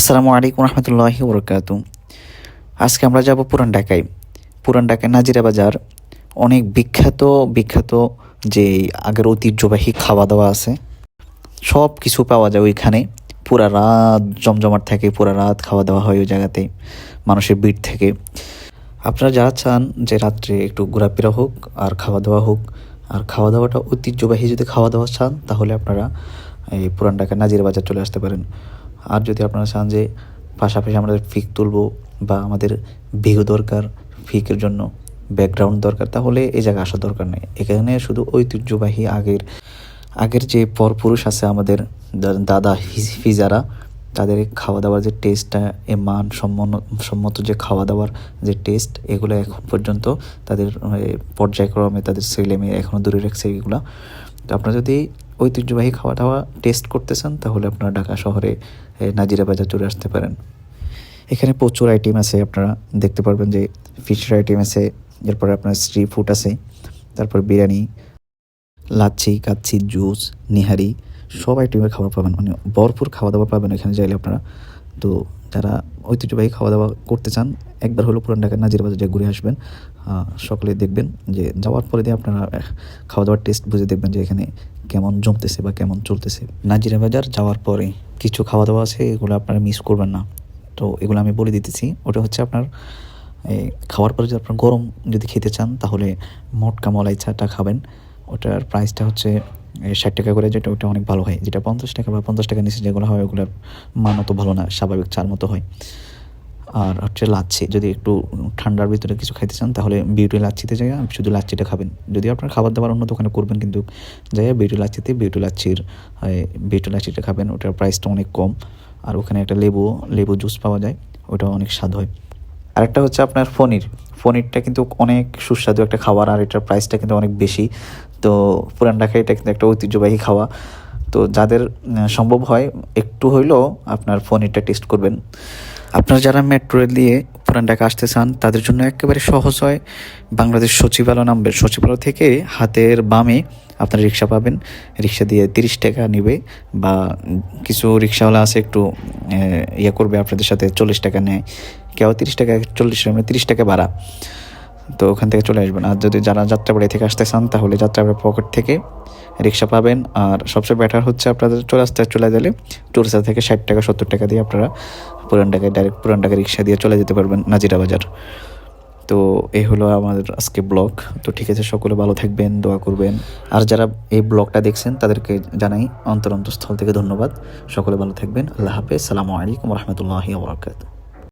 আসসালামু আলাইকুম রহমতুল্লাহি বরকাত আজকে আমরা যাব পুরান ঢাকায়। পুরান ঢাকায় নাজিরা বাজার। অনেক বিখ্যাত বিখ্যাত যে আগের ঐতিহ্যবাহী খাওয়া দাওয়া আছে। সব কিছু পাওয়া যায় ওইখানে। পুরা রাত জমজমাট থাকে, পুরা রাত খাওয়া দাওয়া হয় ওই জায়গাতে, মানুষের ভিড় থেকে। আপনারা যারা চান যে রাত্রে একটু ঘোরাফেরা হোক আর খাওয়া দাওয়া হোক, আর খাওয়া দাওয়াটা ঐতিহ্যবাহী যদি খাওয়া দাওয়া চান, তাহলে আপনারা এই পুরান ঢাকা নাজিরা বাজার চলে আসতে পারেন। আর যদি আপনারা চান যে পাশাপাশি আমাদের ফিক তুলবো বা আমাদের ভিউ দরকার, ফিকের জন্য ব্যাকগ্রাউন্ড দরকার, তাহলে এই জায়গায় আসার দরকার নেই। এখানে শুধু ঐতিহ্যবাহী আগের আগের যে পরপুরুষ আছে আমাদের দাদা ফিজারা তাদের খাওয়া দাওয়ার যে টেস্টটা এ মান সম্মন, সম্মত যে খাওয়া দাওয়ার যে টেস্ট এগুলো এখন পর্যন্ত তাদের পর্যায়ক্রমে তাদের ছেলে মেয়ে এখনও দূরে রাখছে এগুলো। তো আপনারা যদি ঐতিহ্যবাহী খাওয়া দাওয়া টেস্ট করতে চান তাহলে আপনারা ঢাকা শহরে নাজিরা বাজার চলে আসতে পারেন। এখানে প্রচুর আইটেম আছে, আপনারা দেখতে পারবেন যে ফিশের আইটেম আছে, এরপরে আপনার স্ট্রি ফুড আছে, তারপর বিরিয়ানি, লাচ্ছি, কাচ্ছি জুস নিহারি, সব আইটেমের খাবার পাবেন। মানে ভরপুর খাওয়া দাওয়া পাবেন এখানে চাইলে আপনারা। তো যারা ঐতিহ্যবাহী খাওয়া দাওয়া করতে চান, একবার হলো পুরান ঢাকার নাজির বাজারে ঘুরে আসবেন। সকলে দেখবেন যে যাওয়ার পরে দিয়ে আপনারা খাওয়া দাওয়ার টেস্ট বুঝে দেখবেন যে এখানে কেমন জমতেছে বা কেমন চলতেছে। নাজিরা বাজার যাওয়ার পরে কিছু খাওয়া দাওয়া আছে, এগুলো আপনারা মিস করবেন না। তো এগুলো আমি বলে দিতেছি, ওটা হচ্ছে আপনার এই খাওয়ার পরে যদি আপনার গরম যদি খেতে চান, তাহলে মটকা মলাই চাটা খাবেন। ওটার প্রাইসটা হচ্ছে ষাট টাকা করে যেটা, ওটা অনেক ভালো হয়। যেটা পঞ্চাশ টাকা বা পঞ্চাশ টাকা নিচে যেগুলো হয়, ওগুলোর মান অত ভালো না, স্বাভাবিক চার মতো হয়। আর হচ্ছে লাচ্ছি, যদি একটু ঠান্ডার ভিতরে কিছু খাইতে চান, তাহলে বিউটি লাচ্ছিতে যাই শুধু লাচ্ছিটা খাবেন। যদি আপনার খাবার দাবার অন্য দোকানে করবেন, কিন্তু যাই বিউটি লাচ্ছিতে, বিউটি লাচ্ছির বিউটি লাচ্ছিটা খাবেন, ওটার প্রাইসটা অনেক কম। আর ওখানে একটা লেবু লেবু জুস পাওয়া যায় ওটা অনেক স্বাদ হয়। আরেকটা হচ্ছে আপনার পনির। পনিরটা কিন্তু অনেক সুস্বাদু একটা খাবার, আর এটার প্রাইসটা কিন্তু অনেক বেশি। তো পুরান ঢাকায় এটা কিন্তু একটা ঐতিহ্যবাহী খাওয়া। তো যাদের সম্ভব হয়, একটু হইলেও আপনার পনিরটা টেস্ট করবেন। আপনারা যারা মেট্রো দিয়ে পুরান ঢাকা আসতে চান, তাদের জন্য একেবারে সহজ হয়। বাংলাদেশ সচিবালয় নামবেন সচিবালয় থেকে হাতের বামে আপনার রিক্সা পাবেন। রিক্সা দিয়ে তিরিশ টাকা নেবে বা কিছু রিক্সাওয়ালা আছে একটু ইয়ে করবে আপনাদের সাথে চল্লিশ টাকা নেয়। কেউ তিরিশ টাকা, চল্লিশ টাকা, তিরিশ টাকা ভাড়া। তো ওখান থেকে চলে আসবেন। আর যদি যারা যাত্রাবাড়ি থেকে আসতে চান, তাহলে যাত্রাবাড়ি পকেট থেকে রিক্সা পাবেন। আর সবচেয়ে বেটার হচ্ছে আপনাদের আসতে, চলে গেলে টুরিস্টা থেকে ষাট টাকা, সত্তর টাকা দিয়ে আপনারা পুরান ঢাকায় ডাইরেক্ট পুরান রিক্সা দিয়ে চলে যেতে পারবেন নাজিরা বাজার। তো এই হলো আমাদের আজকে ব্লগ। তো ঠিক আছে, সকলে ভালো থাকবেন, দোয়া করবেন। আর যারা এই ব্লগটা দেখছেন, তাদেরকে জানাই অন্তর অন্তঃস্থল থেকে ধন্যবাদ। সকলে ভালো থাকবেন, আল্লাহ হাফেজ। সালামু আলাইকুম রহমতুল্লাহি ওবরাকাতুহ